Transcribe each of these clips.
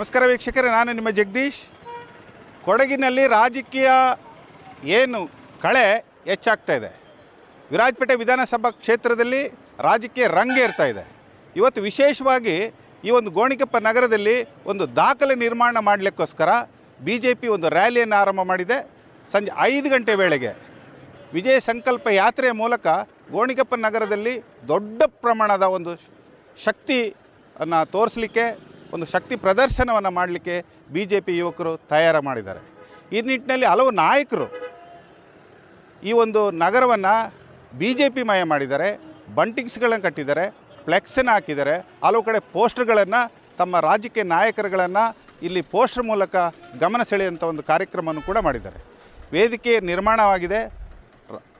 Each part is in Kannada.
ನಮಸ್ಕಾರ ವೀಕ್ಷಕರೇ, ನಾನು ನಿಮ್ಮ ಜಗದೀಶ್. ಕೊಡಗಿನಲ್ಲಿ ರಾಜಕೀಯ ಏನು ಕಳೆ ಹೆಚ್ಚಾಗ್ತಾ ಇದೆ. ವಿರಾಜಪೇಟೆ ವಿಧಾನಸಭಾ ಕ್ಷೇತ್ರದಲ್ಲಿ ರಾಜಕೀಯ ರಂಗೇರ್ತಾ ಇದೆ. ಇವತ್ತು ವಿಶೇಷವಾಗಿ ಈ ಒಂದು ಗೋಣಿಕೊಪ್ಪ ನಗರದಲ್ಲಿ ಒಂದು ದಾಖಲೆ ನಿರ್ಮಾಣ ಮಾಡಲಿಕ್ಕೋಸ್ಕರ ಬಿ ಜೆ ಪಿ ಒಂದು ರ್ಯಾಲಿಯನ್ನು ಆರಂಭ ಮಾಡಿದೆ. ಸಂಜೆ ಐದು ಗಂಟೆ ವೇಳೆಗೆ ವಿಜಯ ಸಂಕಲ್ಪ ಯಾತ್ರೆಯ ಮೂಲಕ ಗೋಣಿಕೊಪ್ಪ ನಗರದಲ್ಲಿ ದೊಡ್ಡ ಪ್ರಮಾಣದ ಒಂದು ಶಕ್ತಿಯನ್ನು ತೋರಿಸಲಿಕ್ಕೆ ಒಂದು ಶಕ್ತಿ ಪ್ರದರ್ಶನವನ್ನು ಮಾಡಲಿಕ್ಕೆ ಬಿ ಜೆ ಪಿ ಯುವಕರು ತಯಾರು ಮಾಡಿದ್ದಾರೆ. ಈ ನಿಟ್ಟಿನಲ್ಲಿ ಹಲವು ನಾಯಕರು ಈ ಒಂದು ನಗರವನ್ನು ಬಿ ಜೆ ಪಿ ಮಯ ಮಾಡಿದ್ದಾರೆ. ಬಂಟಿಂಗ್ಸ್ಗಳನ್ನು ಕಟ್ಟಿದ್ದಾರೆ ಫ್ಲೆಕ್ಸನ್ನು ಹಾಕಿದ್ದಾರೆ. ಹಲವು ಕಡೆ ಪೋಸ್ಟರ್ಗಳನ್ನು ತಮ್ಮ ರಾಜಕೀಯ ನಾಯಕರುಗಳನ್ನು ಇಲ್ಲಿ ಪೋಸ್ಟರ್ ಮೂಲಕ ಗಮನ ಸೆಳೆಯುವಂಥ ಒಂದು ಕಾರ್ಯಕ್ರಮವನ್ನು ಕೂಡ ಮಾಡಿದ್ದಾರೆ. ವೇದಿಕೆ ನಿರ್ಮಾಣವಾಗಿದೆ.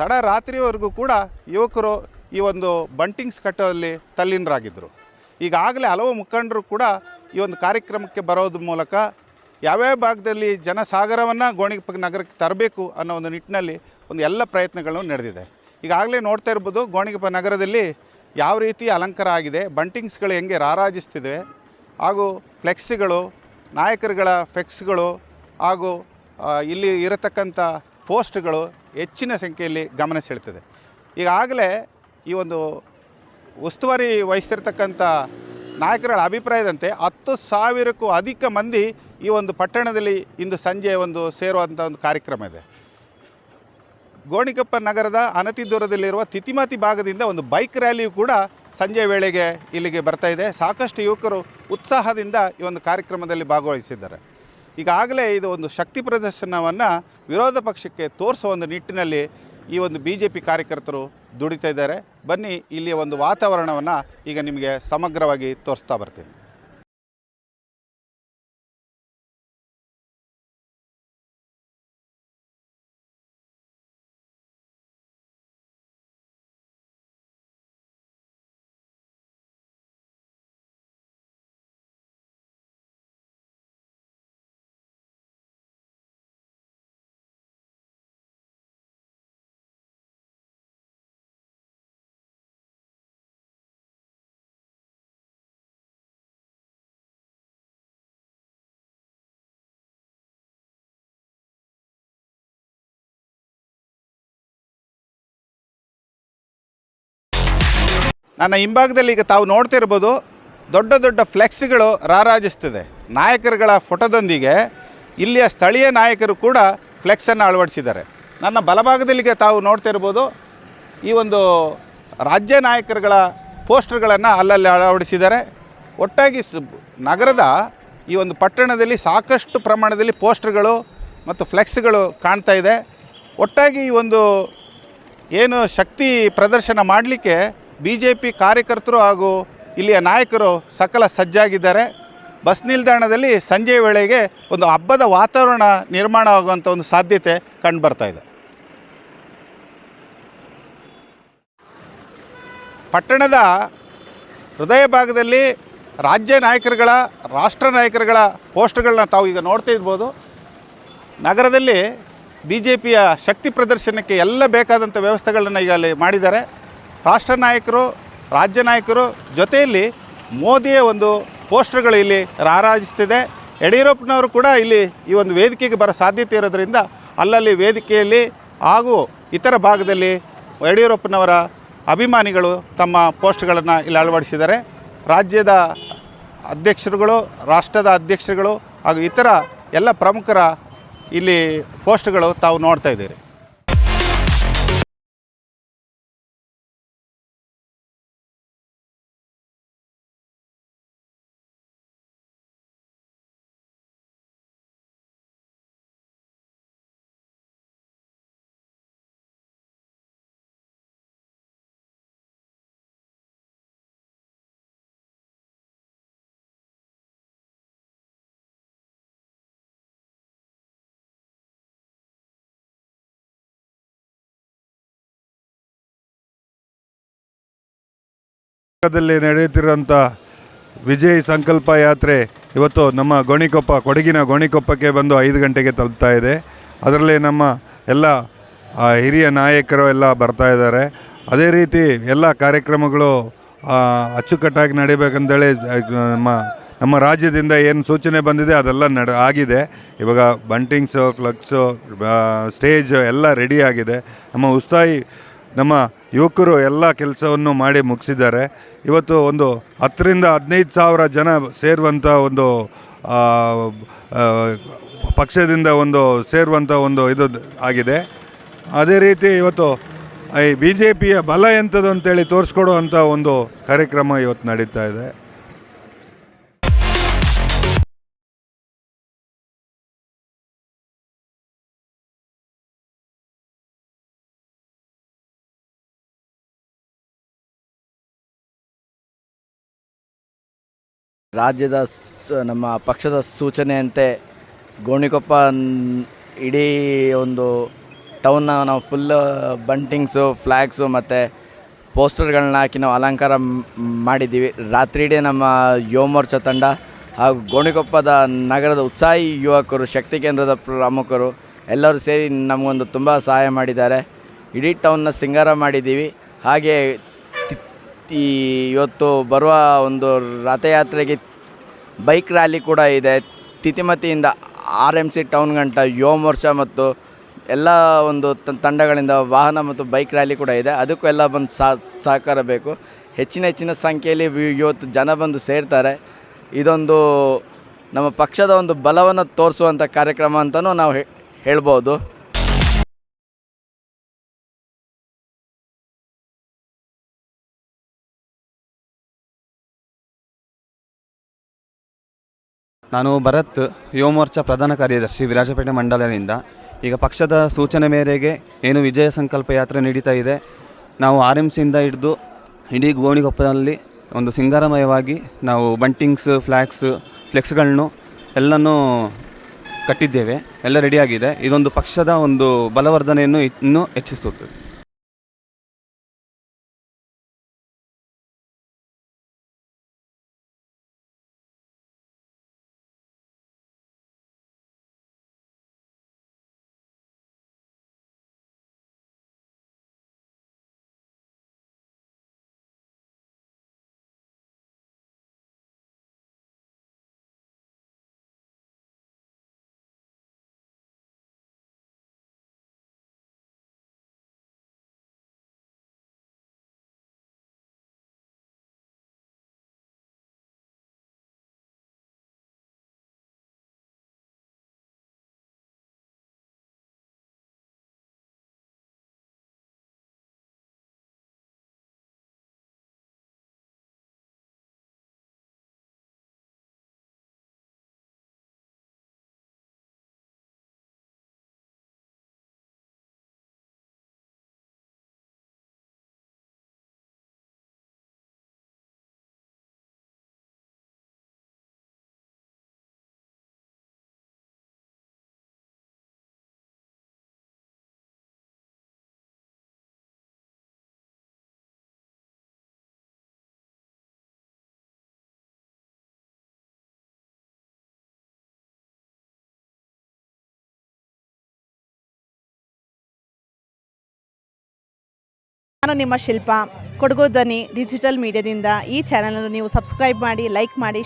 ತಡ ರಾತ್ರಿವರೆಗೂ ಕೂಡ ಯುವಕರು ಈ ಒಂದು ಬಂಟಿಂಗ್ಸ್ ಕಟ್ಟೋದಲ್ಲಿ ತಲ್ಲೀನರಾಗಿದ್ದರು. ಈಗಾಗಲೇ ಹಲವು ಮುಖಂಡರು ಕೂಡ ಈ ಒಂದು ಕಾರ್ಯಕ್ರಮಕ್ಕೆ ಬರೋದ್ರ ಮೂಲಕ ಯಾವ್ಯಾವ ಭಾಗದಲ್ಲಿ ಜನಸಾಗರವನ್ನು ಗೋಣಿಪ್ಪ ನಗರಕ್ಕೆ ತರಬೇಕು ಅನ್ನೋ ಒಂದು ನಿಟ್ಟಿನಲ್ಲಿ ಒಂದು ಎಲ್ಲ ಪ್ರಯತ್ನಗಳನ್ನು ನಡೆದಿದೆ. ಈಗಾಗಲೇ ನೋಡ್ತಾ ಇರ್ಬೋದು ಗೋಣಿಗಪ್ಪ ನಗರದಲ್ಲಿ ಯಾವ ರೀತಿ ಅಲಂಕಾರ ಆಗಿದೆ, ಬಂಟಿಂಗ್ಸ್ಗಳು ಹೆಂಗೆ ರಾರಾಜಿಸ್ತಿದೆ, ಹಾಗೂ ಫ್ಲೆಕ್ಸ್ಗಳು, ನಾಯಕರುಗಳ ಫ್ಲೆಕ್ಸ್ಗಳು, ಹಾಗೂ ಇಲ್ಲಿ ಇರತಕ್ಕಂಥ ಪೋಸ್ಟ್ಗಳು ಹೆಚ್ಚಿನ ಸಂಖ್ಯೆಯಲ್ಲಿ ಗಮನ ಸೆಳೆತದೆ ಈಗಾಗಲೇ ಈ ಒಂದು ಉಸ್ತುವಾರಿ ವಹಿಸ್ತಿರ್ತಕ್ಕಂಥ ನಾಯಕರ ಅಭಿಪ್ರಾಯದಂತೆ ಹತ್ತು ಸಾವಿರಕ್ಕೂ ಅಧಿಕ ಮಂದಿ ಈ ಒಂದು ಪಟ್ಟಣದಲ್ಲಿ ಇಂದು ಸಂಜೆ ಒಂದು ಸೇರುವಂಥ ಒಂದು ಕಾರ್ಯಕ್ರಮ ಇದೆ. ಗೋಣಿಕೊಪ್ಪ ನಗರದ ಅನತಿ ದೂರದಲ್ಲಿರುವ ತಿತಿಮತಿ ಭಾಗದಿಂದ ಒಂದು ಬೈಕ್ ರ್ಯಾಲಿಯು ಕೂಡ ಸಂಜೆ ವೇಳೆಗೆ ಇಲ್ಲಿಗೆ ಬರ್ತಾ ಇದೆ. ಸಾಕಷ್ಟು ಯುವಕರು ಉತ್ಸಾಹದಿಂದ ಈ ಒಂದು ಕಾರ್ಯಕ್ರಮದಲ್ಲಿ ಭಾಗವಹಿಸಿದ್ದಾರೆ. ಈಗಾಗಲೇ ಇದು ಒಂದು ಶಕ್ತಿ ಪ್ರದರ್ಶನವನ್ನು ವಿರೋಧ ಪಕ್ಷಕ್ಕೆ ತೋರಿಸುವ ಒಂದು ನಿಟ್ಟಿನಲ್ಲಿ ಈ ಒಂದು ಬಿ ಜೆ ಪಿ ಕಾರ್ಯಕರ್ತರು ದುಡಿತಾ ಇದ್ದಾರೆ. ಬನ್ನಿ, ಇಲ್ಲಿಯ ಒಂದು ವಾತಾವರಣವನ್ನು ಈಗ ನಿಮಗೆ ಸಮಗ್ರವಾಗಿ ತೋರಿಸ್ತಾ ಬರ್ತೀನಿ. ನನ್ನ ಹಿಂಭಾಗದಲ್ಲಿ ಈಗ ತಾವು ನೋಡ್ತಿರ್ಬೋದು ದೊಡ್ಡ ದೊಡ್ಡ ಫ್ಲೆಕ್ಸ್ಗಳು ರಾರಾಜಿಸ್ತಿದೆ. ನಾಯಕರುಗಳ ಫೋಟೋದೊಂದಿಗೆ ಇಲ್ಲಿಯ ಸ್ಥಳೀಯ ನಾಯಕರು ಕೂಡ ಫ್ಲೆಕ್ಸನ್ನು ಅಳವಡಿಸಿದ್ದಾರೆ. ನನ್ನ ಬಲಭಾಗದಲ್ಲಿಗೆ ತಾವು ನೋಡ್ತಿರ್ಬೋದು ಈ ಒಂದು ರಾಜ್ಯ ನಾಯಕರುಗಳ ಪೋಸ್ಟರ್ಗಳನ್ನು ಅಲ್ಲಲ್ಲಿ ಅಳವಡಿಸಿದ್ದಾರೆ. ಒಟ್ಟಾಗಿ ನಗರದ ಈ ಒಂದು ಪಟ್ಟಣದಲ್ಲಿ ಸಾಕಷ್ಟು ಪ್ರಮಾಣದಲ್ಲಿ ಪೋಸ್ಟರ್ಗಳು ಮತ್ತು ಫ್ಲೆಕ್ಸ್ಗಳು ಕಾಣ್ತಾ ಇದೆ. ಒಟ್ಟಾಗಿ ಈ ಒಂದು ಏನು ಶಕ್ತಿ ಪ್ರದರ್ಶನ ಮಾಡಲಿಕ್ಕೆ ಬಿ ಜೆ ಕಾರ್ಯಕರ್ತರು ಹಾಗೂ ಇಲ್ಲಿಯ ನಾಯಕರು ಸಕಲ ಸಜ್ಜಾಗಿದ್ದಾರೆ. ಬಸ್ ನಿಲ್ದಾಣದಲ್ಲಿ ಸಂಜೆ ವೇಳೆಗೆ ಒಂದು ಹಬ್ಬದ ವಾತಾವರಣ ನಿರ್ಮಾಣ ಆಗುವಂಥ ಒಂದು ಸಾಧ್ಯತೆ ಕಂಡುಬರ್ತಾ ಇದೆ. ಪಟ್ಟಣದ ಹೃದಯ ಭಾಗದಲ್ಲಿ ರಾಜ್ಯ ನಾಯಕರುಗಳ, ರಾಷ್ಟ್ರ ನಾಯಕರುಗಳ ಪೋಸ್ಟ್ಗಳನ್ನ ತಾವು ಈಗ ನೋಡ್ತಾ ಇರ್ಬೋದು. ನಗರದಲ್ಲಿ ಬಿ ಶಕ್ತಿ ಪ್ರದರ್ಶನಕ್ಕೆ ಎಲ್ಲ ಬೇಕಾದಂಥ ವ್ಯವಸ್ಥೆಗಳನ್ನು ಈಗ ಅಲ್ಲಿ ಮಾಡಿದ್ದಾರೆ. ರಾಷ್ಟ್ರ ನಾಯಕರು, ರಾಜ್ಯ ನಾಯಕರು ಜೊತೆಯಲ್ಲಿ ಮೋದಿಯ ಒಂದು ಪೋಸ್ಟರ್ಗಳು ಇಲ್ಲಿ ರಾರಾಜಿಸ್ತಿದೆ ಯಡಿಯೂರಪ್ಪನವರು ಕೂಡ ಇಲ್ಲಿ ಈ ಒಂದು ವೇದಿಕೆಗೆ ಬರೋ ಸಾಧ್ಯತೆ ಇರೋದರಿಂದ ಅಲ್ಲಲ್ಲಿ ವೇದಿಕೆಯಲ್ಲಿ ಹಾಗೂ ಇತರ ಭಾಗದಲ್ಲಿ ಯಡಿಯೂರಪ್ಪನವರ ಅಭಿಮಾನಿಗಳು ತಮ್ಮ ಪೋಸ್ಟ್ಗಳನ್ನು ಇಲ್ಲಿ ಅಳವಡಿಸಿದ್ದಾರೆ. ರಾಜ್ಯದ ಅಧ್ಯಕ್ಷರುಗಳು, ರಾಷ್ಟ್ರದ ಅಧ್ಯಕ್ಷರುಗಳು ಹಾಗೂ ಇತರ ಎಲ್ಲ ಪ್ರಮುಖರ ಇಲ್ಲಿ ಪೋಸ್ಟ್ಗಳು ತಾವು ನೋಡ್ತಾ ಇದ್ದೀರಿ. ದಲ್ಲಿ ನಡೆಯುತ್ತಿರುವಂಥ ವಿಜಯ್ ಸಂಕಲ್ಪ ಯಾತ್ರೆ ಇವತ್ತು ನಮ್ಮ ಗೋಣಿಕೊಪ್ಪ, ಕೊಡಗಿನ ಗೋಣಿಕೊಪ್ಪಕ್ಕೆ ಬಂದು ಐದು ಗಂಟೆಗೆ ತಲುಪ್ತಾ ಇದೆ. ಅದರಲ್ಲಿ ನಮ್ಮ ಎಲ್ಲ ಹಿರಿಯ ನಾಯಕರು ಎಲ್ಲ ಬರ್ತಾ ಇದ್ದಾರೆ. ಅದೇ ರೀತಿ ಎಲ್ಲ ಕಾರ್ಯಕ್ರಮಗಳು ಅಚ್ಚುಕಟ್ಟಾಗಿ ನಡಿಬೇಕಂತೇಳಿ ನಮ್ಮ ನಮ್ಮ ರಾಜ್ಯದಿಂದ ಏನು ಸೂಚನೆ ಬಂದಿದೆ ಅದೆಲ್ಲ ನಡ, ಆಗಿದೆ. ಇವಾಗ ಬಂಟಿಂಗ್ಸು ಫ್ಲಕ್ಸು ಸ್ಟೇಜು ಎಲ್ಲ ರೆಡಿ ಆಗಿದೆ. ನಮ್ಮ ಉತ್ಸಾಹಿ ನಮ್ಮ ಯುವಕರು ಎಲ್ಲ ಕೆಲಸವನ್ನು ಮಾಡಿ ಮುಗಿಸಿದ್ದಾರೆ. ಇವತ್ತು ಒಂದು ಹತ್ತರಿಂದ ಹದಿನೈದು ಸಾವಿರ ಜನ ಸೇರುವಂಥ ಒಂದು ಪಕ್ಷದಿಂದ ಒಂದು ಸೇರುವಂಥ ಒಂದು ಇದು ಆಗಿದೆ. ಅದೇ ರೀತಿ ಇವತ್ತು ಈ ಬಿ ಜೆ ಪಿಯ ಬಲ ಎಂಥದ್ದು ಅಂತೇಳಿ ತೋರಿಸ್ಕೊಡುವಂಥ ಒಂದು ಕಾರ್ಯಕ್ರಮ ಇವತ್ತು ನಡೀತಾ ಇದೆ. ರಾಜ್ಯದ ನಮ್ಮ ಪಕ್ಷದ ಸೂಚನೆಯಂತೆ ಗೋಣಿಕೊಪ್ಪ ಇಡೀ ಒಂದು ಟೌನ್ನ ನಾವು ಫುಲ್ ಬಂಟಿಂಗ್ಸು ಫ್ಲ್ಯಾಗ್ಸು ಮತ್ತು ಪೋಸ್ಟರ್ಗಳನ್ನ ಹಾಕಿ ನಾವು ಅಲಂಕಾರ ಮಾಡಿದ್ದೀವಿ. ರಾತ್ರಿ ಇಡೀ ನಮ್ಮ ಯುವ ಮೋರ್ಚಾ ತಂಡ ಹಾಗೂ ಗೋಣಿಕೊಪ್ಪದ ನಗರದ ಉತ್ಸಾಹಿ ಯುವಕರು, ಶಕ್ತಿ ಕೇಂದ್ರದ ಪ್ರಮುಖರು ಎಲ್ಲರೂ ಸೇರಿ ನಮಗೊಂದು ತುಂಬ ಸಹಾಯ ಮಾಡಿದ್ದಾರೆ. ಇಡೀ ಟೌನ್ನ ಸಿಂಗಾರ ಮಾಡಿದ್ದೀವಿ. ಹಾಗೆ ಈ ಇವತ್ತು ಬರುವ ಒಂದು ರಥಯಾತ್ರೆಗೆ ಬೈಕ್ ರ್ಯಾಲಿ ಕೂಡ ಇದೆ. ತಿತಿಮತಿಯಿಂದ ಆರ್ ಎಂ ಸಿ ಟೌನ್ ಗಂಟ ಯುವ ಮೋರ್ಚಾ ಮತ್ತು ಎಲ್ಲ ಒಂದು ತಂಡಗಳಿಂದ ವಾಹನ ಮತ್ತು ಬೈಕ್ ರ್ಯಾಲಿ ಕೂಡ ಇದೆ. ಅದಕ್ಕೂ ಎಲ್ಲ ಬಂದು ಸಹಕಾರ ಬೇಕು. ಹೆಚ್ಚಿನ ಹೆಚ್ಚಿನ ಸಂಖ್ಯೆಯಲ್ಲಿ ಇವತ್ತು ಜನ ಬಂದು ಸೇರ್ತಾರೆ. ಇದೊಂದು ನಮ್ಮ ಪಕ್ಷದ ಒಂದು ಬಲವನ್ನು ತೋರಿಸುವಂಥ ಕಾರ್ಯಕ್ರಮ ಅಂತಲೂ ನಾವು ಹೇಳ್ಬೋದು. ನಾನು ಭರತ್ ಯುವಮೋರ್ಚಾ ಪ್ರಧಾನ ಕಾರ್ಯದರ್ಶಿ ವಿರಾಜಪೇಟೆ ಮಂಡಲದಿಂದ. ಈಗ ಪಕ್ಷದ ಸೂಚನೆ ಮೇರೆಗೆ ಏನು ವಿಜಯ ಸಂಕಲ್ಪ ಯಾತ್ರೆ ನಡೀತಾ ಇದೆ, ನಾವು ಆರ್ ಎಂ ಸಿಯಿಂದ ಹಿಡಿದು ಇಡೀ ಗೋಣಿಗೊಪ್ಪದಲ್ಲಿ ಒಂದು ಸಿಂಗಾರಮಯವಾಗಿ ನಾವು ಬಂಟಿಂಗ್ಸ್ ಫ್ಲ್ಯಾಗ್ಸ್ ಫ್ಲೆಕ್ಸ್ಗಳನ್ನು ಎಲ್ಲನೂ ಕಟ್ಟಿದ್ದೇವೆ. ಎಲ್ಲ ರೆಡಿಯಾಗಿದೆ ಇದೊಂದು ಪಕ್ಷದ ಒಂದು ಬಲವರ್ಧನೆಯನ್ನು ಇನ್ನೂ ಹೆಚ್ಚಿಸುತ್ತದೆ. ನಾನು ನಿಮ್ಮ ಶಿಲ್ಪ. ಕೊಡಗು ಧ್ವನಿ ಡಿಜಿಟಲ್ ಮೀಡಿಯಾದಿಂದ ಈ ಚಾನಲನ್ನು ನೀವು ಸಬ್ಸ್ಕ್ರೈಬ್ ಮಾಡಿ ಲೈಕ್ ಮಾಡಿ